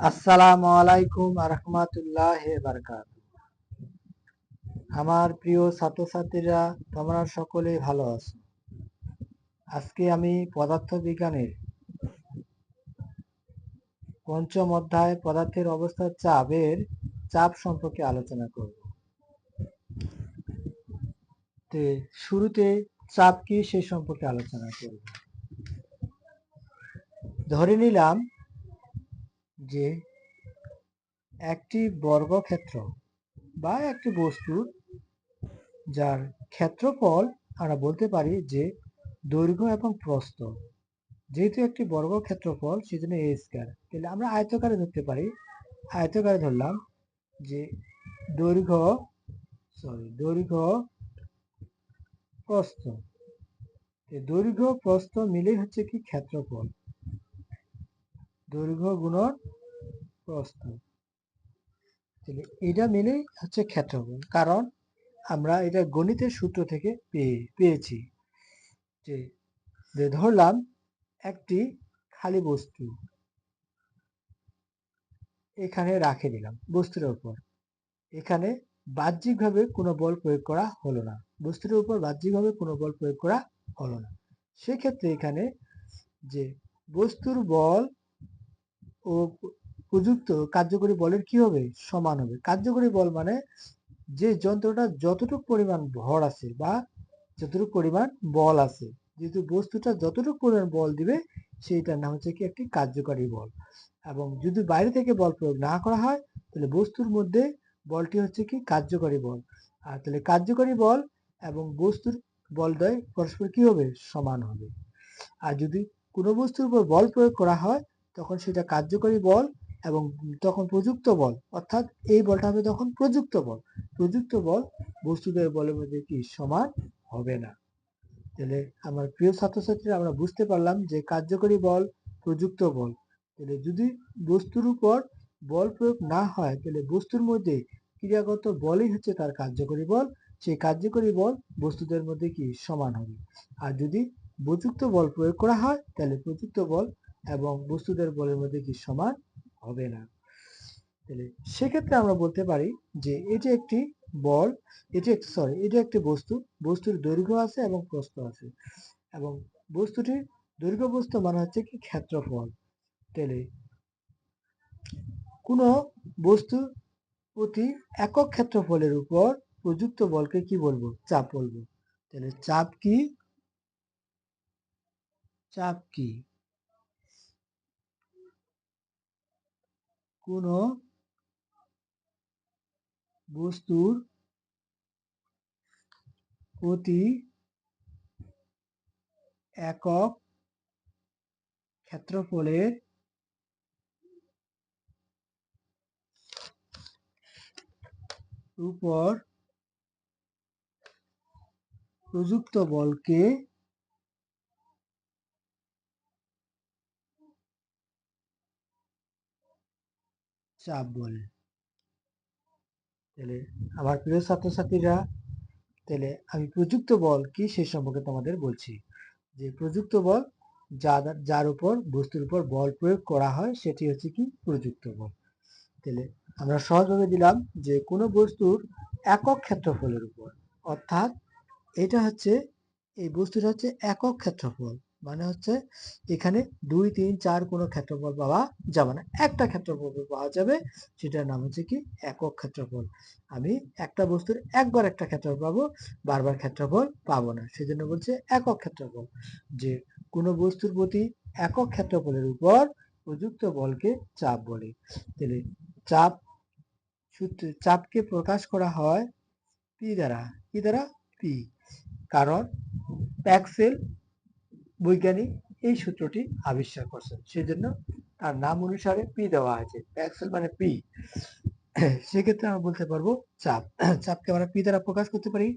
আসসালামু আলাইকুম রহমাতুল্লাহ বারকাত আমার প্রিয় ছাত্রছাত্রীরা, তোমরা সকলেই ভালো আছো? আজকে আমি পদার্থ বিজ্ঞানের পঞ্চম অধ্যায় পদার্থের অবস্থার চাপের চাপ সম্পর্কে আলোচনা করব। তে শুরুতে চাপ কি সে সম্পর্কে আলোচনা করব। ধরে নিলাম যে একটি বর্গক্ষেত্র বা একটি বস্তুর যার ক্ষেত্রফল আমরা বলতে পারি যে দৈর্ঘ্য এবং প্রস্থ। যেহেতু একটি বর্গ ক্ষেত্রফল সেজন্য এ স্কয়ার তাহলে আমরা আয়তকারে ধরতে পারি। আয়তকারে ধরলাম যে দৈর্ঘ্য সরি দৈর্ঘ্য, প্রস্থ। দৈর্ঘ্য, প্রস্থ মিলেই হচ্ছে কি ক্ষেত্রফল। দৈর্ঘ্য গুণন প্রস্থ তাহলে এটা মিলেই হচ্ছে ক্ষেত্রফল। কারণ আমরা এটা গণিতের সূত্র থেকে পেয়ে, পেয়েছি যে যে ধরলাম একটি খালি বস্তু এখানে রাখে দিলাম বস্তুর উপর এখানে বাহ্যিকভাবে কোনো বল প্রয়োগ করা হলো না। বস্তুর উপর বাহ্যিকভাবে কোনো বল প্রয়োগ করা হলো না। সেক্ষেত্রে এখানে যে বস্তুর বল ও প্রযুক্ত কার্যকরী বলের কি হবে? সমান হবে। কার্যকরী বল মানে যে যন্ত্রটা যতটুকু পরিমাণ ভর আছে বা যতটুকু পরিমাণ বল আছে, যেহেতু বস্তুটা যতটুকু পরিমাণ বল দিবে, সেইটার নাম হচ্ছে কি একটি কার্যকারী বল। এবং যদি বাইরে থেকে বল প্রয়োগ না করা হয়, তাহলে বস্তুর মধ্যে বলটি হচ্ছে কি কার্যকরী বল। আর তাহলে কার্যকরী বল এবং বস্তুর বলদ্বয় পরস্পর কি হবে? সমান হবে। আর যদি কোনো বস্তুর উপর বল প্রয়োগ করা হয়, তখন সেটা কার্যকরী বল এবং তখন প্রযুক্ত বল, অর্থাৎ এই বলটা হবে তখন প্রযুক্ত বল। প্রযুক্ত বল বস্তুদের বলের মধ্যে কি সমান হবে না। তাহলে আমার প্রিয় ছাত্রছাত্রীরা, আমরা বুঝতে পারলাম যে কার্যকরী বল, প্রযুক্ত বল। তাহলে যদি বস্তুর উপর বল প্রয়োগ না হয়, তাহলে বস্তুর মধ্যে ক্রিয়াগত বলই হচ্ছে তার কার্যকরী বল। সেই কার্যকরী বল বস্তুদের মধ্যে কি সমান হবে। আর যদি প্রযুক্ত বল প্রয়োগ করা হয়, তাহলে প্রযুক্ত বল এবং বস্তুদের বলের মধ্যে কি সমান হবে না। তাহলে সেক্ষেত্রে আমরা বলতে পারি যে এটি একটি বল, এটি সরি এটি একটি বস্তু, বস্তুর দৈর্ঘ্য আছে এবং প্রস্থ আছে। এবং বস্তুটির দৈর্ঘ্য প্রস্থ মানে হচ্ছে কি ক্ষেত্রফল। তাহলে কোনো বস্তু প্রতি একক ক্ষেত্রফলের উপর প্রযুক্ত বলকে কি বলব? চাপ বলব। তাহলে চাপ কি? চাপ কি? কোনো বস্তুর প্রতি একক ক্ষেত্রফলের উপর প্রযুক্ত বলকে চাপ বলে তাহলে আমার প্রিয় ছাত্রছাত্রীরা, তাহলে আমি প্রযুক্ত বল কি সেই সম্পর্কে তোমাদের বলছি। যে প্রযুক্ত বল যা যার উপর, বস্তুর উপর বল প্রয়োগ করা হয়, সেটি হচ্ছে কি প্রযুক্ত বল। তাহলে আমরা সহজভাবে দিলাম যে কোনো বস্তুর একক ক্ষেত্রফলের উপর। অর্থাৎ এটা হচ্ছে, এই বস্তুটা হচ্ছে একক ক্ষেত্রফল। মানে হচ্ছে এখানে দুই, তিন, চার কোনো ক্ষেত্রফল পাওয়া যাবে না। একটা ক্ষেত্রফল পাওয়া যাবে, সেটার নাম হচ্ছে কি? একক ক্ষেত্রফল। আমি একটা বস্তুর একবার একটা ক্ষেত্রফল পাবো, বারবার ক্ষেত্রফল পাবো না। সেজন্য বলছে একক ক্ষেত্রফল, যে কোনো বস্তুর প্রতি একক ক্ষেত্রফলের উপর প্রযুক্ত বলকে চাপ বলে। তাহলে চাপ সূত্রে, চাপকে প্রকাশ করা হয় পি দ্বারা। কি দ্বারা? পি। কারণ প্যাক্সেল বৈজ্ঞানিক এই সূত্রটি আবিষ্কার করছেন। সেজন্য তার নাম অনুসারে পি দেওয়া আছে। প্যাক্সেল মানে পি সেক্ষেত্রে আমরা বলতে পারব চাপ। চাপকে আমরা পি দ্বারা প্রকাশ করতে পারি।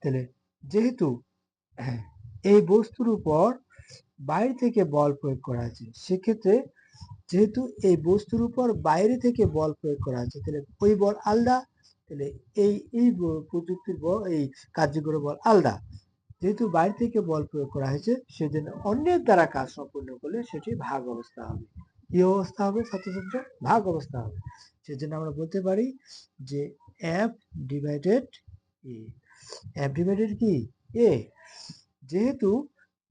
তাহলে যেহেতু এই বস্তুর উপর বাইরে থেকে বল প্রয়োগ করা আছে, সেক্ষেত্রে যেহেতু এই বস্তুর উপর বাইরে থেকে বল প্রয়োগ করা আছে, তাহলে ওই বল আলাদা, তাহলে এই এই প্রযুক্তির বল, এই কার্যকরী বল আলাদা। যেহেতু বাইরে থেকে বল প্রয়োগ করা হয়েছে, সেজন্য অন্যের দ্বারা কাজ সম্পূর্ণ করলে সেটি ভাগ অবস্থা হবে। কি অবস্থা হবে ছাত্রছাত্র ভাগ অবস্থা হবে। সেজন্য আমরা বলতে পারি যে F divided A F divided কি? এ যেহেতু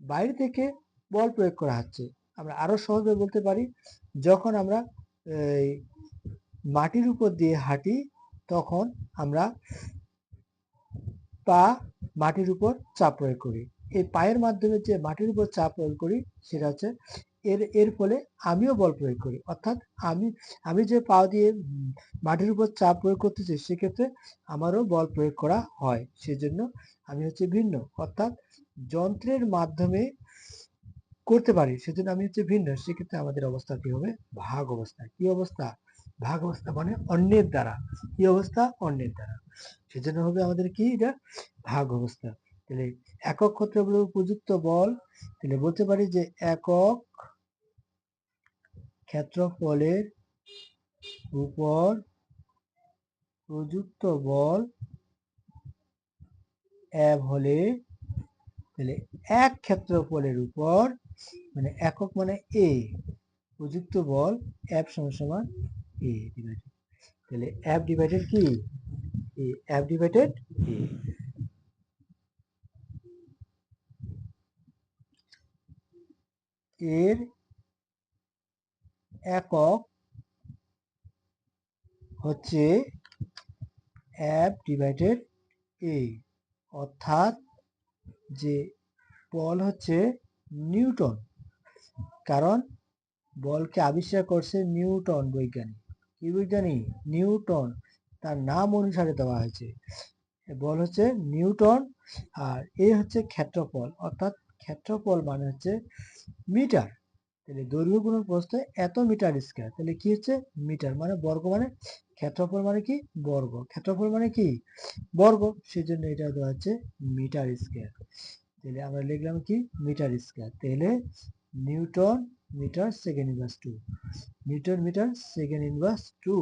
বাইরে থেকে বল প্রয়োগ করা হচ্ছে, আমরা আরও সহজে বলতে পারি, যখন আমরা মাটির উপর দিয়ে হাঁটি, তখন আমরা পা মাটির উপর চাপ প্রয়োগ করি। এই পায়ের মাধ্যমে যে মাটির উপর চাপ প্রয়োগ করি, সেটা হচ্ছে এর এর ফলে আমিও বল প্রয়োগ করি। অর্থাৎ আমি আমি যে পা দিয়ে মাটির উপর চাপ প্রয়োগ করতেছি, সেক্ষেত্রে আমারও বল প্রয়োগ করা হয়। সেজন্য আমি হচ্ছে ভিন্ন। অর্থাৎ যন্ত্রের মাধ্যমে করতে পারি, সেজন্য আমি হচ্ছে ভিন্ন। সেক্ষেত্রে আমাদের অবস্থাটি হবে? ভাগ অবস্থা। কি অবস্থা? ভাগ অবস্থা মানে অন্যের দ্বারা। কি অবস্থা? অন্যের দ্বারা। সেজন্য হবে আমাদের কি এটা? ভাগ অবস্থা। তাহলে একক ক্ষেত্রফলের উপযুক্ত বল। তাহলে বলতে পারি যে একক ক্ষেত্রফলের উপর প্রযুক্ত বল এব হলে, তাহলে এক ক্ষেত্রফলের উপর মানে একক মানে এ, প্রযুক্ত বল এফ সমান সমান এ ডিভাইডেড তাহলে এফ ডিভাইডেড কি? এ এফ ডিভাইডেড এ এর একক হচ্ছে এফ ডিভাইডেড এ অর্থাৎ যে বল হচ্ছে নিউটন। কারণ বলকে আবিষ্কার করছে নিউটন বৈজ্ঞানিক। কি বৈজ্ঞানিক নিউটন তার নাম অনুসারে দেওয়া হয়েছে। বল হচ্ছে নিউটন আর এ হচ্ছে ক্ষেত্রফল, অর্থাৎ ক্ষেত্রফল মানে হচ্ছে মিটার। তাহলে দৈর্ঘ্য গুণন প্রস্থ এত মিটার স্কয়ার তাহলে কি হচ্ছে? মিটার মানে বর্গ মানে ক্ষেত্রফল মানে কি? বর্গ। ক্ষেত্রফল মানে কি? বর্গ। সেই জন্য এটা দেওয়া হচ্ছে মিটার স্কয়ার তাহলে আমরা লিখলাম কি? মিটার স্কয়ার তাহলে newton metre second inverse two newton metre second inverse two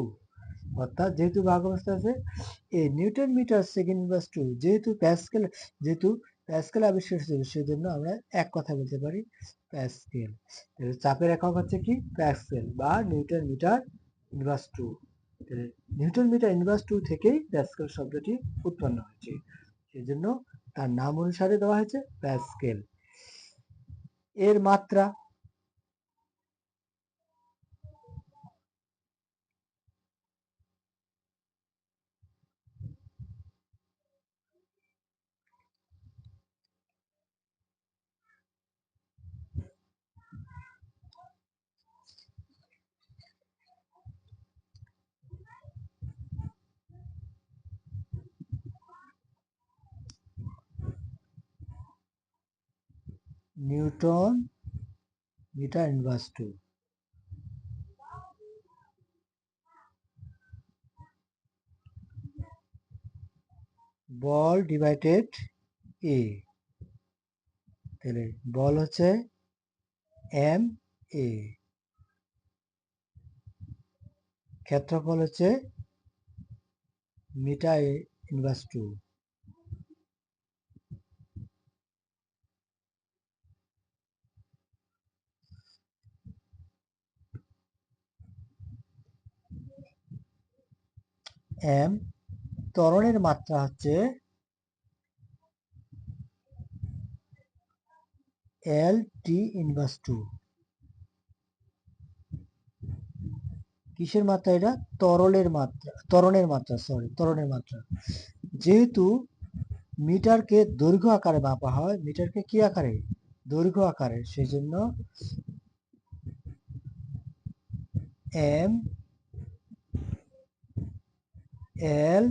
অর্থাৎ যেহেতু ভাগ অবস্থা আছে এই newton metre second inverse two যেহেতু প্যাসকেল যেহেতু প্যাসকেল আবিষ্কার হয়েছিল, সেজন্য আমরা এক কথা বলতে পারি, প্যাসকেল। তাহলে চাপের একক হচ্ছে কি? প্যাসকেল বা নিউটন মিটার ইনভার্স টু তাহলে নিউটন মিটার ইনভার্স টু থেকেই প্যাসকেল শব্দটি উৎপন্ন হয়েছে। সেই জন্য তার নাম অনুসারে দেওয়া হয়েছে প্যাসকেল। এর মাত্রা নিউটন মিটার ইনভার্স টু। বল ডিভাইডেড এ তাহলে বল হচ্ছে এম এ ক্ষেত্রফল হচ্ছে মিটার ইনভার্স টু। এম ত্বরণের মাত্রা হচ্ছে এল টি ইনভার্স টু কিসের মাত্রা এটা? তরলের মাত্রা, ত্বরণের মাত্রা সরি ত্বরণের মাত্রা। যেহেতু মিটারকে দৈর্ঘ্য আকারে মাপা হয়, মিটারকে কি আকারে? দৈর্ঘ্য আকারে, সেই জন্য M L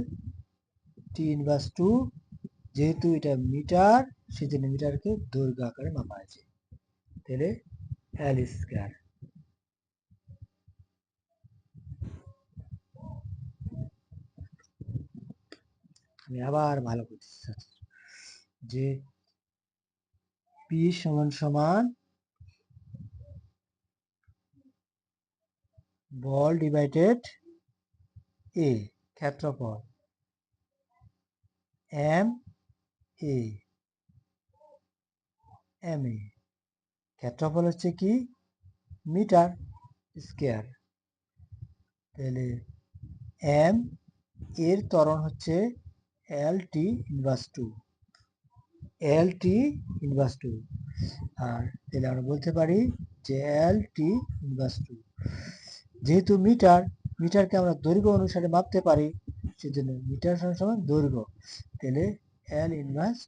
T inverse two যেহেতু এটা মিটার, সেজন্য মিটারকে দৈর্ঘ্য আকারে মাপা হয়েছে তাহলে এল স্কয়ার আমি আবার ভালো ছাত্র। যে পি সমান সমান বল ডিভাইডেড এ ক্ষেত্রফল এম এ। M A. ক্ষেত্রফল হচ্ছে কি? Metre square. তাহলে এম এর ত্বরণ হচ্ছে L T inverse two. L T inverse two. আর তাহলে আমরা বলতে পারি যে এল টি ইনভার্স টু। যেহেতু মিটার মিটারকে আমরা দৈর্ঘ্য অনুসারে মাপতে পারি, সেজন্য মিটার সমান দৈর্ঘ্য। তাহলে এল ইনভার্স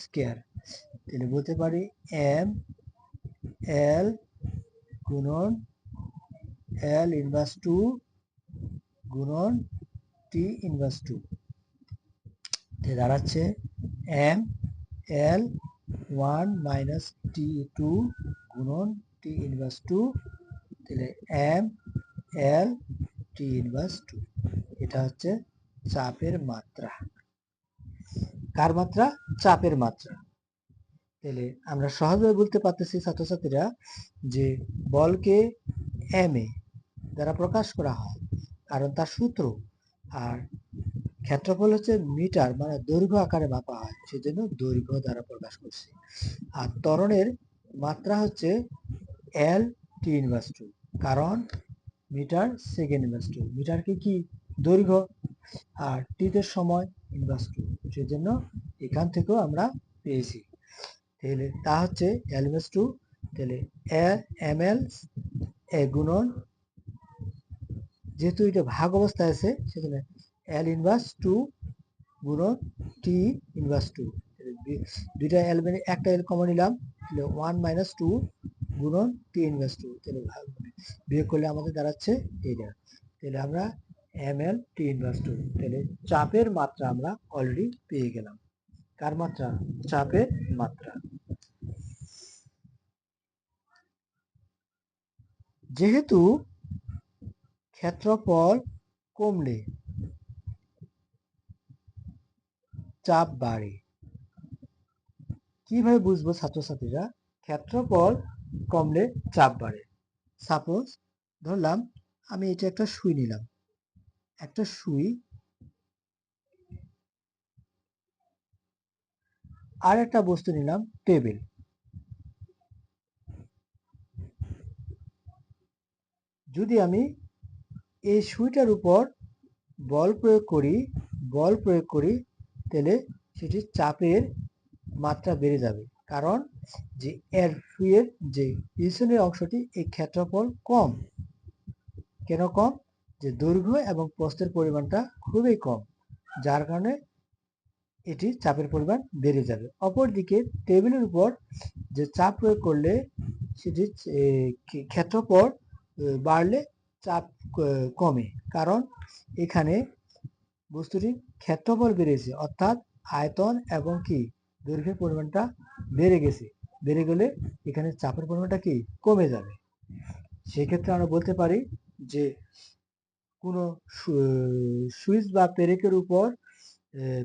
স্কোয়ার তাহলে বলতে পারি এম এল গুণন এল ইনভার্স টু গুণন টি ইনভার্স টু দাঁড়াচ্ছে M L one minus T two গুণন টি ইনভার্স টু তাহলে এম এল ইনভার্স টু এটা হচ্ছে চাপের মাত্রা। কার মাত্রা? চাপের মাত্রা। তাহলে আমরা সহজভাবে বলতে পারতেছি ছাত্রছাত্রীরা যে বলকে এম এ দ্বারা প্রকাশ করা হয়, কারণ তার সূত্র। আর ক্ষেত্রফল হচ্ছে মিটার মানে দৈর্ঘ্য আকারে মাপা হয়, সেজন্য দৈর্ঘ্য দ্বারা প্রকাশ করছি। আর ত্বরণের মাত্রা হচ্ছে এল টি ইনভার্স টু কারণ মিটার সেকেন্ড ইনভার্স টু মিটারকে কি দৈর্ঘ্য? আর টিতে সময় ইনভার্স টু সেজন্য এখান থেকেও আমরা পেয়েছি। তাহলে তা হচ্ছে এল ইনভার্স টু তাহলে এম এল এ গুণন, যেহেতু এটা ভাগ অবস্থায় আছে সেখানে এল ইনভার্স টু গুণন টি ইনভার্স টু দুইটা এল মানে একটা এল কমন নিলাম। তাহলে ওয়ান মাইনাস টু গুণন টি ইনভার্স টু তাহলে বিয়োগ করলে আমাদের দাঁড়াচ্ছে এইটা। তাহলে আমরা M L T inverse two তাহলে চাপের মাত্রা আমরা অলরেডি পেয়ে গেলাম। কার মাত্রা? চাপের মাত্রা। যেহেতু ক্ষেত্রফল কমলে চাপ বাড়ে, কীভাবে বুঝব ছাত্রছাত্রীরা? ক্ষেত্রফল কমলে চাপ বাড়ে। সাপোজ ধরলাম, আমি এটা একটা সুই নিলাম। একটা সুই আর একটা বস্তু নিলাম, টেবিল। যদি আমি এই সুইটার উপর বল প্রয়োগ করি, বল প্রয়োগ করি, তাহলে সেটি চাপের মাত্রা বেড়ে যাবে। কারণ যে এর সুইয়ের যে পিছনের অংশটি এই ক্ষেত্রফল কম। কেন কম? যে দৈর্ঘ্য এবং প্রস্থের পরিমাণটা খুবই কম, যার কারণে এটি চাপের পরিমাণ বেড়ে যাবে। অপরদিকে টেবিলের উপর যে চাপ প্রয়োগ করলে সেটি ক্ষেত্রফল বাড়লে চাপ কমে। কারণ এখানে বস্তুটির ক্ষেত্রফল বেড়েছে, অর্থাৎ আয়তন এবং কি? দৈর্ঘ্যের পরিমাণটা বেড়ে গেছে। বেড়ে গেলে এখানে চাপের পরিমাণটা কি? কমে যাবে। সেক্ষেত্রে আমরা বলতে পারি যে কোনো সুইচ বা পেরেকের উপর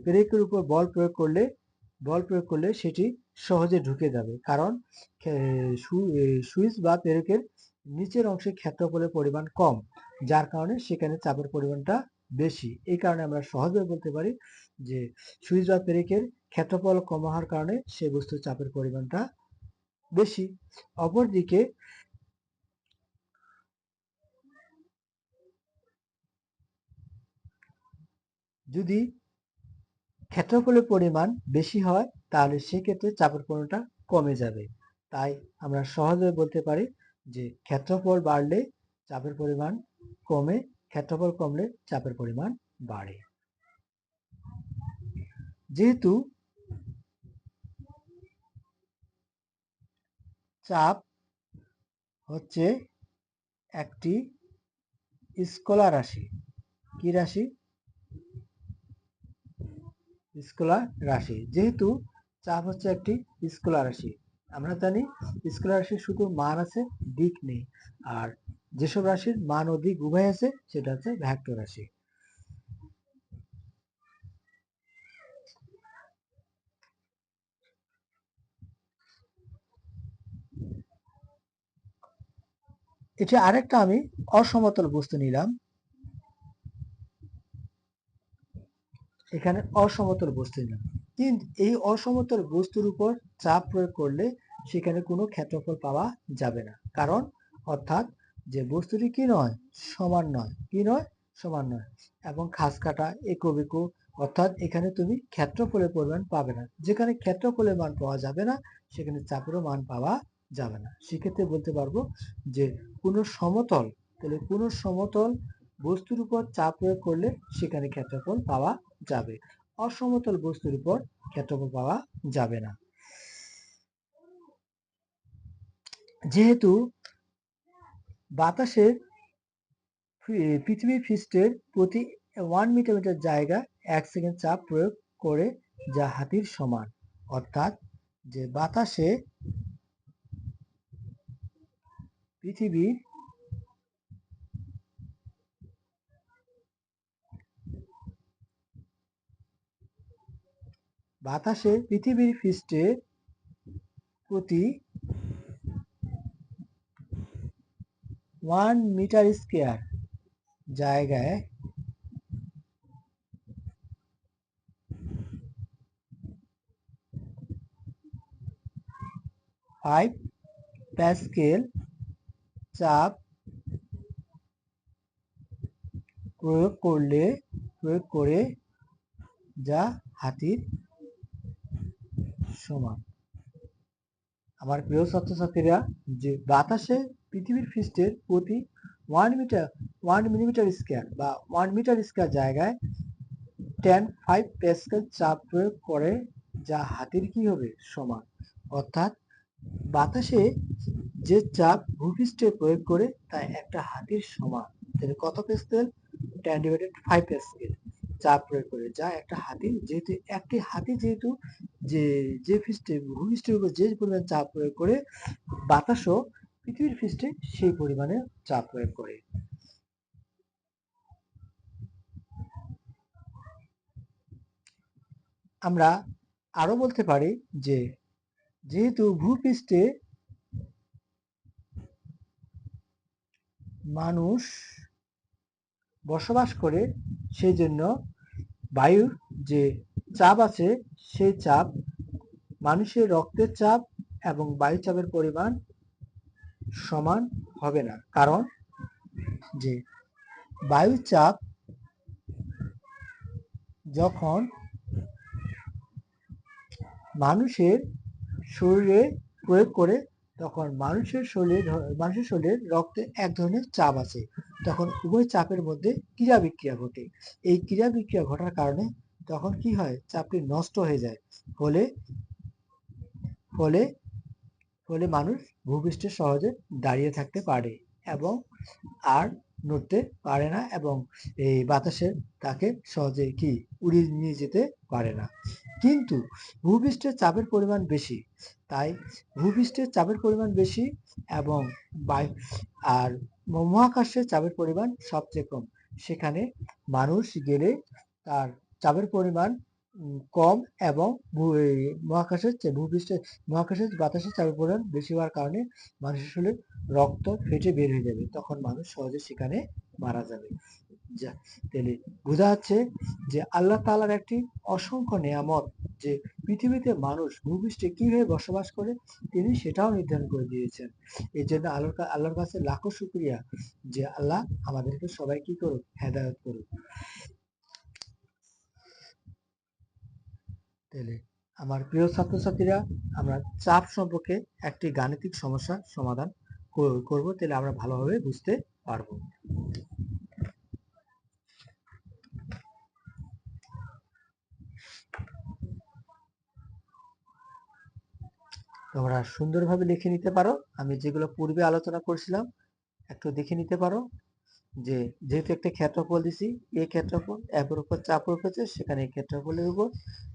পেরেকের উপর বল প্রয়োগ করলে, বল প্রয়োগ করলে সেটি সহজে ঢুকে যাবে। কারণ সুইচ বা পেরেকের নিচের অংশে ক্ষেত্রফলের পরিমাণ কম, যার কারণে সেখানে চাপের পরিমাণটা বেশি। এই কারণে আমরা সহজে বলতে পারি যে সুইচ বা পেরেকের ক্ষেত্রফল কম হওয়ার কারণে সে বস্তুর চাপের পরিমাণটা বেশি। অপরদিকে যদি ক্ষেত্রফলের পরিমাণ বেশি হয়, তাহলে সেক্ষেত্রে চাপের পরিমাণটা কমে যাবে। তাই আমরা সহজে বলতে পারি যে ক্ষেত্রফল বাড়লে চাপের পরিমাণ কমে, ক্ষেত্রফল কমলে চাপের পরিমাণ বাড়ে। যেহেতু চাপ হচ্ছে একটি স্কলার রাশি। কি রাশি? স্কলার রাশি। যেহেতু চাপ হচ্ছে একটি স্কলার রাশি, আমরা জানি স্কলার রাশির শুধু মান আছে, দিক নেই। আর যেসব রাশির মান ও দিক উভয় আছে, সেটা হচ্ছে ভ্যাক্টর রাশি। এটা আরেকটা আমি অসমতল বস্তু নিলাম। এখানে অসমতল বস্তু নিলাম। কিন্তু এই অসমতল বস্তুর উপর চাপ প্রয়োগ করলে সেখানে কোনো ক্ষেত্রফল পাওয়া যাবে না। কারণ, অর্থাৎ যে বস্তুটি কি নয়, সমান নয়। কি নয়? সমান নয়। এবং খাস কাটা একো বেকো অর্থাৎ এখানে তুমি ক্ষেত্রফলের পরিমাণ পাবে না। যেখানে ক্ষেত্রফলের মান পাওয়া যাবে না, সেখানে চাপেরও মান পাওয়া যাবে না। সেক্ষেত্রে বলতে পারব যে, কোনো সমতল, তাহলে কোনো সমতল বস্তুর উপর চাপ প্রয়োগ করলে সেখানে ক্ষেত্রফল পাওয়া যাবে। অসমতল বস্তুর উপর ক্ষেত্রফল পাওয়া যাবে না। যেহেতু বাতাসের পৃথিবী পৃষ্ঠের প্রতি ওয়ান মিটার জায়গা এক সেকেন্ড চাপ প্রয়োগ করে যা হাতির সমান, অর্থাৎ যে বাতাসে পৃথিবীর বাতাসে পৃথিবীর পৃষ্ঠে প্রতি ওয়ান মিটার স্কোয়ার জায়গায় ফাইভ প্যাসকেল চাপ প্রয়োগ করলে, প্রয়োগ করে যা হাতির সমান। আমার প্রিয় ছাত্রছাত্রীরা, যে বাতাসে পৃথিবীর পৃষ্ঠের প্রতি one metre one millimetre square বা ওয়ান মিটার স্কোয়ার জায়গায় টেন ফাইভ প্যাসকেল চাপ প্রয়োগ করে, যা হাতির কি হবে? সমান। অর্থাৎ বাতাসে যে চাপ ভূপৃষ্ঠে প্রয়োগ করে তা একটা হাতির সমান। তাহলে কত Pascal ten divided five Pascal চাপ প্রয়োগ করে যা একটা হাতি, যেহেতু একটি হাতি যেহেতু যে যে পৃষ্ঠে ভূপৃষ্ঠের উপর যে পরিমাণ চাপ প্রয়োগ করে, বাতাসও পৃথিবীর পৃষ্ঠে সেই পরিমাণে চাপ প্রয়োগ করে। আমরা আরও বলতে পারি যে, যেহেতু ভূপৃষ্ঠে মানুষ বসবাস করে সেই জন্য বায়ুর যে চাপ আছে, সেই চাপ মানুষের রক্তের চাপ এবং বায়ু চাপের পরিমাণ সমান হবে না। কারণ যে বায়ুর চাপ যখন মানুষের শরীরে প্রয়োগ করে তখন মানুষের শরীরে মানুষের শরীরে রক্তে এক ধরনের চাপ আছে। তখন উভয় চাপের মধ্যে ক্রিয়া বিক্রিয়া ঘটে। এই ক্রিয়া বিক্রিয়া ঘটার কারণে তখন কি হয়? চাপটি নষ্ট হয়ে যায়। ফলে ফলে ফলে মানুষ ভূপৃষ্ঠে সহজে দাঁড়িয়ে থাকতে পারে এবং আর নড়তে পারে না এবং এই বাতাসের তাকে সহজে কি? উড়িয়ে নিয়ে যেতে পারে না। কিন্তু ভূপৃষ্ঠের চাপের পরিমাণ বেশি। তাই ভূপৃষ্ঠের চাপের পরিমাণ বেশি এবং বায়ু আর মহাকাশের চাপের পরিমাণ সবচেয়ে কম। সেখানে মানুষ গেলে তার চাপের পরিমাণ কম এবং মহাকাশের ভূপৃষ্ঠের, মহাকাশের বাতাসের চাপের পরিমাণ বেশি হওয়ার কারণে মানুষের শরীরে রক্ত, ফেটে বের হয়ে যাবে। তখন মানুষ সহজে সেখানে মারা যাবে। যা, তাহলে বোঝা যাচ্ছে যে আল্লাহ তালার একটি অসংখ্য নেয়ামত যে পৃথিবীতে মানুষ ভূপৃষ্ঠে কীভাবে বসবাস করে, তিনি সেটাও নির্ধারণ করে দিয়েছেন। এই জন্য আল্লাহর আল্লাহর কাছে লাখো শুক্রিয়া যে আল্লাহ আমাদেরকে সবাই কি করুক, হেদায়ত করুক। তাহলে আমার প্রিয় ছাত্রছাত্রীরা, আমরা চাপ সম্পর্কে একটি গাণিতিক সমস্যা সমাধান কর- করব, তাহলে আমরা ভালোভাবে বুঝতে পারব। তোমরা সুন্দরভাবে লিখে নিতে পারো। আমি যেগুলো পূর্বে আলোচনা করছিলাম, একটু দেখে নিতে পারো। যে যেহেতু একটা ক্ষেত্রফল দিছি, এ ক্ষেত্রফল একের উপর চাপ প্রয়োগ সেখানে এই ক্ষেত্রফলের উপর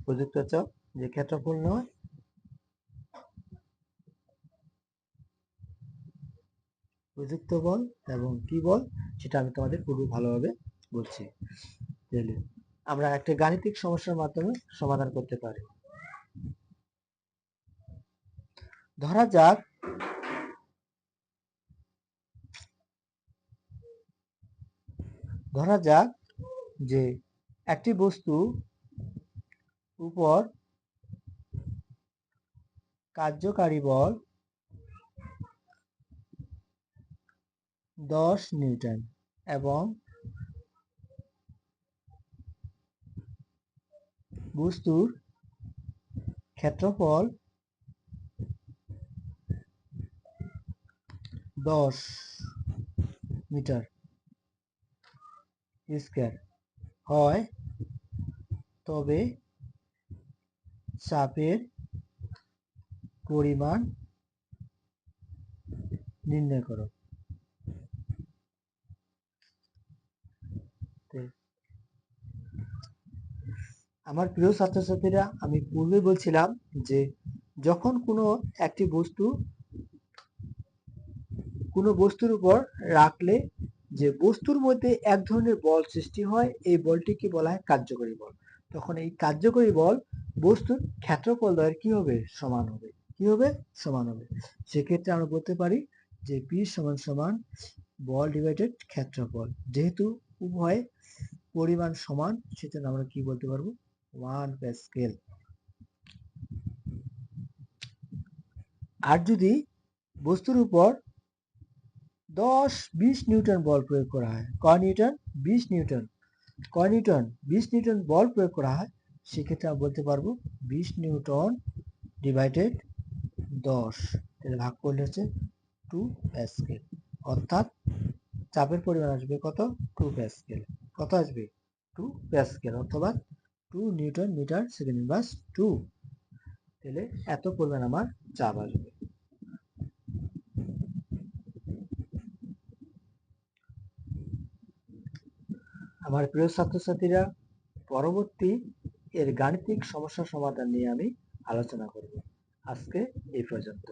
প্রযুক্ত চাপ যে ক্ষেত্রফল নয়। প্রযুক্ত বল এবং কি বল, সেটা আমি তোমাদের পূর্বে ভালোভাবে বলছি। আমরা একটা গাণিতিক সমস্যার মাধ্যমে সমাধান করতে পারি। ধরা যাক। ধরা যাক যে একটি বস্তু উপর কার্যকারী বল দশ নিউটন এবং বস্তুর ক্ষেত্রফল দশ মিটার স্কয়ার হয়, তবে চাপের পরিমাণ নির্ণয় করো। আমার প্রিয় ছাত্রছাত্রীরা, আমি পূর্বে বলছিলাম যে যখন কোনো একটি বস্তু কোনো বস্তুর উপর রাখলে যে বস্তুর মধ্যে এক ধরনের বল সৃষ্টি হয়, এই বলটিকে বলা হয় কার্যকরী বল। তখন এই কার্যকরী বল বস্তুর ক্ষেত্রফল দ্বয়ের কি হবে? সমান হবে। কি হবে? সমান হবে। সেক্ষেত্রে আমরা বলতে পারি যে পি সমান সমান বল ডিভাইডেড ক্ষেত্রফল। যেহেতু উভয় পরিমাণ সমান, সেজন্য আমরা কি বলতে পারব? ওয়ান প্যাসকেল আর যদি বস্তুর উপর দশ বিশ নিউটন বল প্রয়োগ করা হয়। কয় নিউটন? বিশ নিউটন। কয় নিউটন? বিশ নিউটন বল প্রয়োগ করা হয়, সেক্ষেত্রে আমরা বলতে পারব বিশ নিউটন ডিভাইডেড দশ। তাহলে ভাগ করলে হচ্ছে টু প্যাসকেল অর্থাৎ চাপের পরিমাণ আসবে কত? টু প্যাসকেল কত আসবে? টু প্যাসকেল অথবা two newton metre second inverse two তাহলে এত পরিমাণ আমার চাপ আসবে। আমার প্রিয় ছাত্রছাত্রীরা, পরবর্তী এর গাণিতিক সমস্যা সমাধান নিয়ে আমি আলোচনা করব। আজকে এই পর্যন্ত